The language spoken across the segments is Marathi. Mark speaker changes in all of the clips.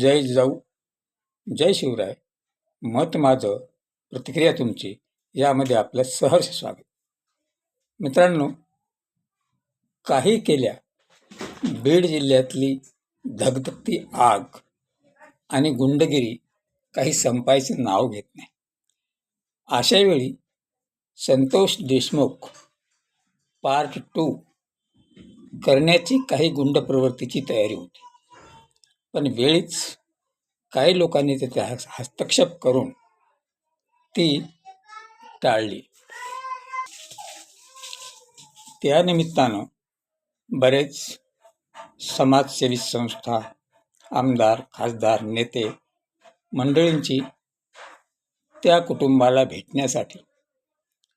Speaker 1: जय जाऊ जय शिवराय. मत माझं प्रतिक्रिया तुमची यामध्ये आपलं सहर्ष स्वागत. मित्रांनो काही केल्या बीड जिल्ह्यातली धगधगती आग आणि गुंडगिरी काही संपायचं नाव घेत नाही. अशावेळी संतोष देशमुख पार्ट टू करण्याची काही गुंड प्रवृत्तीची तयारी होती. पण वेळीच काही लोकांनी तिथे हस्तक्षेप करून ती टाळली. त्या निमित्तानं बरेच समाजसेवी संस्था आमदार खासदार नेते मंडळींची त्या कुटुंबाला भेटण्यासाठी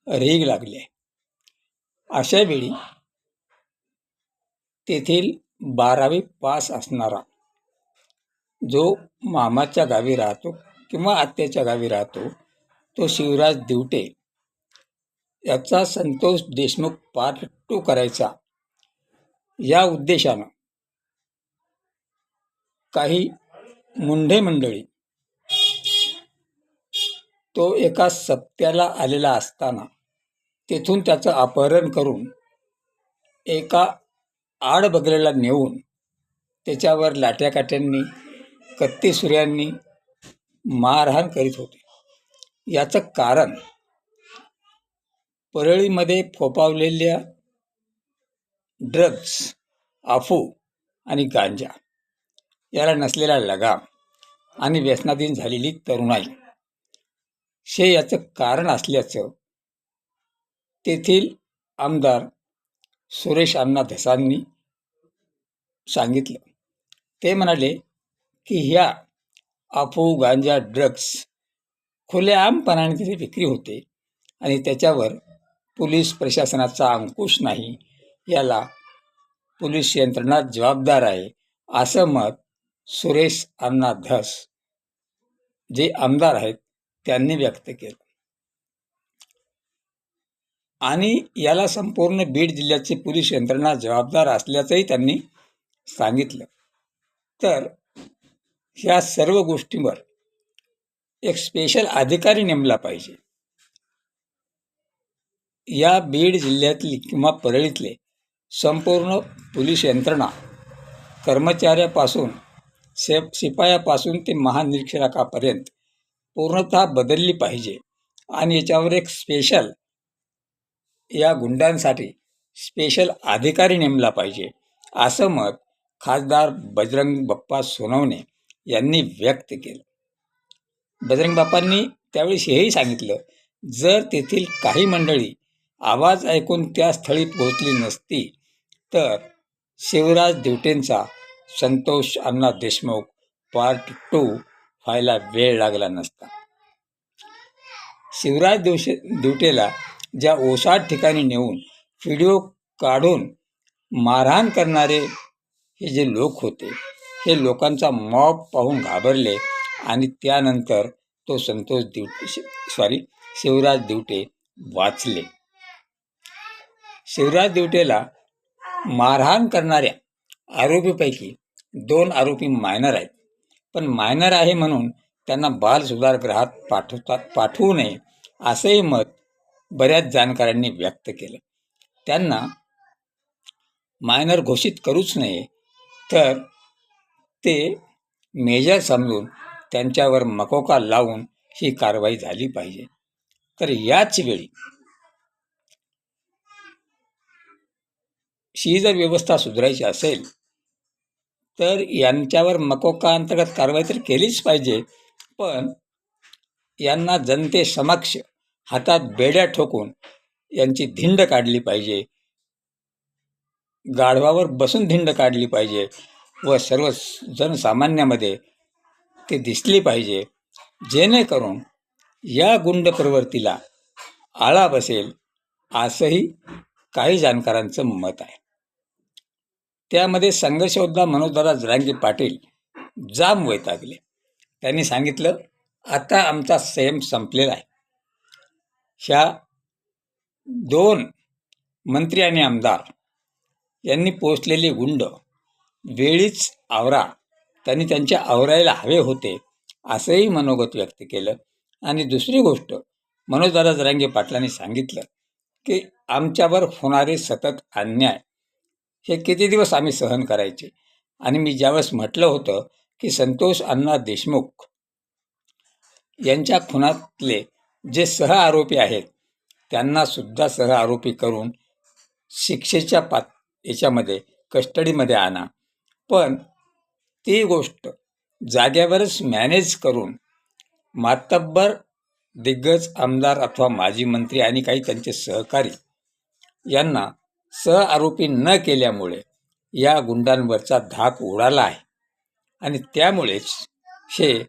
Speaker 1: रीग लागली. आहे अशा वेळी तेथील बारावी पास असणारा जो मामाच्या गावी राहतो किंवा आत्याच्या गावी राहतो तो शिवराज दिवटे. याचा संतोष देशमुख पार्ट टू करायचा. या उद्देशानं काही मुंढे मंडळी तो एका सप्त्याला आलेला असताना तेथून त्याचं अपहरण करून एका आडबगलेला नेऊन त्याच्यावर लाट्याकाट्यांनी कत्ती सूर्यांनी मारहाण करीत होते. याचं कारण परळीमध्ये फोपावलेल्या ड्रग्स अफू आणि गांजा याला नसलेला लगाम आणि व्यसनाधीन झालेली तरुणाई. हे याचं कारण असल्याचं तेथील आमदार सुरेश अण्णा धसांनी सांगितलं. ते म्हणाले की ह्या अफू गांजा ड्रग्स खुलेआमपणाने तिथे विक्री होते आणि त्याच्यावर पोलीस प्रशासनाचा अंकुश नाही याला पोलीस यंत्रणा जबाबदार आहे असं मत सुरेश अण्णा धस जे आमदार आहेत त्यांनी व्यक्त केलं. आणि याला संपूर्ण बीड जिल्ह्याची पोलीस यंत्रणा जबाबदार असल्याचंही त्यांनी सांगितलं. तर ह्या सर्व गोष्टींवर एक स्पेशल अधिकारी नेमला पाहिजे. या बीड जिल्ह्यातली किंवा परळीतले संपूर्ण पोलीस यंत्रणा कर्मचाऱ्यापासून से शिपायापासून ते महानिरीक्षकापर्यंत पूर्णतः बदलली पाहिजे आणि याच्यावर एक स्पेशल या गुंडांसाठी स्पेशल अधिकारी नेमला पाहिजे. असं मत खासदार बजरंग बप्पा सोनवणे यांनी व्यक्त केलं. बजरंग बापांनी त्यावेळेस हेही सांगितलं जर तेथील काही मंडळी आवाज ऐकून त्या स्थळी पोहोचली नसती तर शिवराज दिवटेंचा संतोष अण्णा देशमुख पार्ट टू व्हायला वेळ लागला नसता. शिवराज दिवशे दिवटेला ज्या ओसाड ठिकाणी नेऊन व्हिडिओ काढून मारहाण करणारे हे जे लोक होते हे लोकांचा मॉब पाहून घाबरले आणि त्यानंतर तो संतोष दिवटे सॉरी शिवराज दिवटे वाचले. शिवराज दिवटेला मारहाण करणाऱ्या आरोपीपैकी दोन आरोपी मायनर आहेत. पण मायनर आहे म्हणून त्यांना बाल सुधारगृहात पाठवतात पाठवू नये असंही मत बऱ्याच जाणकारांनी व्यक्त केलं. त्यांना मायनर घोषित करूच नये तर ते मेजर समजून त्यांच्यावर मकोका लावून ही कारवाई झाली पाहिजे. तर याच वेळी ही जर व्यवस्था सुधारायची असेल तर यांच्यावर मकोका अंतर्गत कारवाई तर केलीच पाहिजे पण यांना जनतेसमक्ष हातात बेड्या ठोकून यांची धिंड काढली पाहिजे. गाढवावर बसून धिंड काढली पाहिजे. व सर्व जनसामान्यामध्ये ते दिसली पाहिजे. जेणेकरून या गुंड प्रवृत्तीला आळा बसेल असंही काही जाणकारांचं मत आहे. त्यामध्ये संघर्षयोद्धा मनोजदादा जरांगे पाटील जाम वैतागले. त्यांनी सांगितलं आता आमचा संयम संपलेला आहे. ह्या दोन मंत्री आणि आमदार यांनी पोचलेली गुंड वेळीच आवरा. त्यांनी त्यांच्या आवरायला हवे होते असंही मनोगत व्यक्त केलं. आणि दुसरी गोष्ट मनोजदादा जरांगे पाटलांनी सांगितलं की आमच्यावर होणारे सतत अन्याय हे किती दिवस आम्ही सहन करायचे? आणि मी ज्यावेळेस म्हटलं होतं की संतोष अण्णा देशमुख यांच्या खुनातले जे सह आरोपी आहेत त्यांना सुद्धा सह आरोपी करून शिक्षेच्या पात याच्यामध्ये कस्टडीमध्ये आणा. पण ती गोष्ट जाग्यावरच मॅनेज करून मातब्बर दिग्गज आमदार अथवा माजी मंत्री आणि काही त्यांचे सहकारी यांना सह आरोपी न केल्यामुळे या गुंडांवरचा धाक उडाला आहे. आणि त्यामुळेच हे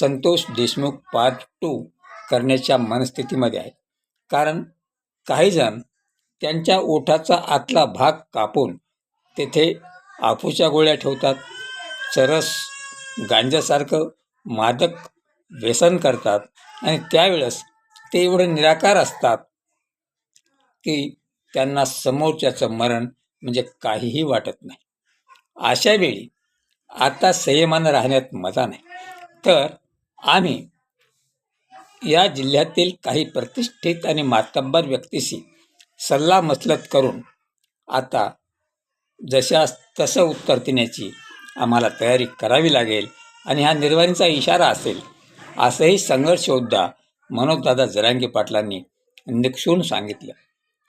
Speaker 1: संतोष देशमुख पार्ट टू करण्याच्या मनस्थितीमध्ये आहे. कारण काहीजण त्यांच्या ओठाचा आतला भाग कापून तेथे आफूच्या गोळ्या ठेवतात चरस गांजासारखं मादक व्यसन करतात आणि त्यावेळेस ते एवढं निराकार असतात की त्यांना समोरच्याचं मरण म्हणजे काहीही वाटत नाही. अशा वेळी आता संयमानं राहण्यात मजा नाही. तर आम्ही या जिल्ह्यातील काही प्रतिष्ठित आणि मातब्बर व्यक्तीशी सल्ला मसलत करून आता जशा तसं उत्तर देण्याची आम्हाला तयारी करावी लागेल आणि हा निर्वाणीचा इशारा असेल असंही संघर्षयोद्धा मनोजदादा जरांगे पाटलांनी निक्षून सांगितलं.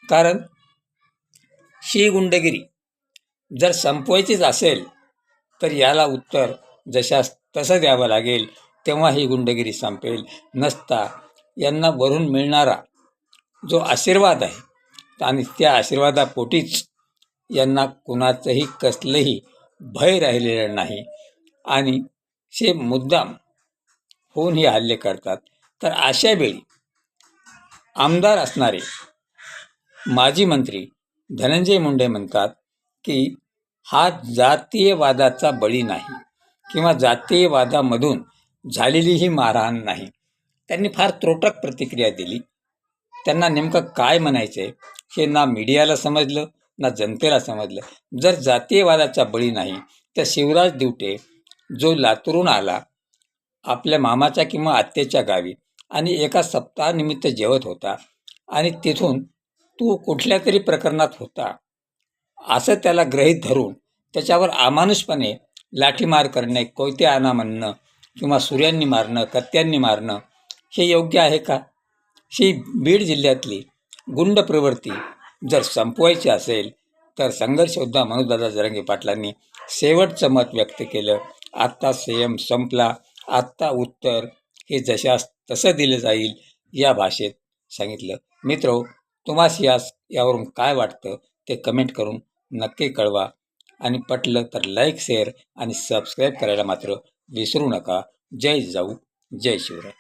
Speaker 1: कारण शी गुंडगिरी जर संपवायचीच असेल तर याला उत्तर जशा तसं द्यावं लागेल तेव्हा ही गुंडगिरी संपेल. नसता यांना वरून मिळणारा जो आशीर्वाद आहे आणि त्या आशीर्वादापोटीच यांना कुणाचंही कसलंही भय राहिलेलं नाही. आणि हे मुद्दाम होऊन हे हल्ले करतात तर अशा वेळी आमदार असणारे माजी मंत्री धनंजय मुंडे म्हणतात की हा जातीयवादाचा बळी नाही किंवा जातीयवादामधून झालेली ही मारहाण नाही. त्यांनी फार त्रोटक प्रतिक्रिया दिली. त्यांना नेमकं काय म्हणायचं आहे हे ना मीडियाला समजलं ना जनतेला समजलं. जर जातीयवादाचा बळी नाही तर शिवराज दिवटे जो लातूरून आला आपल्या मामाच्या किंवा आत्तेच्या गावी आणि एका सप्ताहानिमित्त जेवत होता आणि तिथून तू कुठल्या तरी प्रकरणात होता असं त्याला ग्रहित धरून त्याच्यावर अमानुषपणे लाठीमार करणे कोयते आणा म्हणणं किंवा सूर्यांनी मारणं कत्त्यांनी मारणं हे योग्य आहे का? ही बीड जिल्ह्यातली गुंड प्रवृत्ती जर संपवायची असेल तर संघर्षयोद्धा मनोजदादा जरंगे पाटलांनी शेवटचं मत व्यक्त केलं. आत्ता संयम संपला आत्ता उत्तर हे जशास तसं दिलं जाईल या भाषेत सांगितलं. मित्रो तुम्हास यास यावरून काय वाटतं ते कमेंट करून नक्की कळवा. आणि पटलं तर लाईक शेअर आणि सबस्क्राईब करायला मात्र विसरू नका. जय जाऊ जय शिवराय.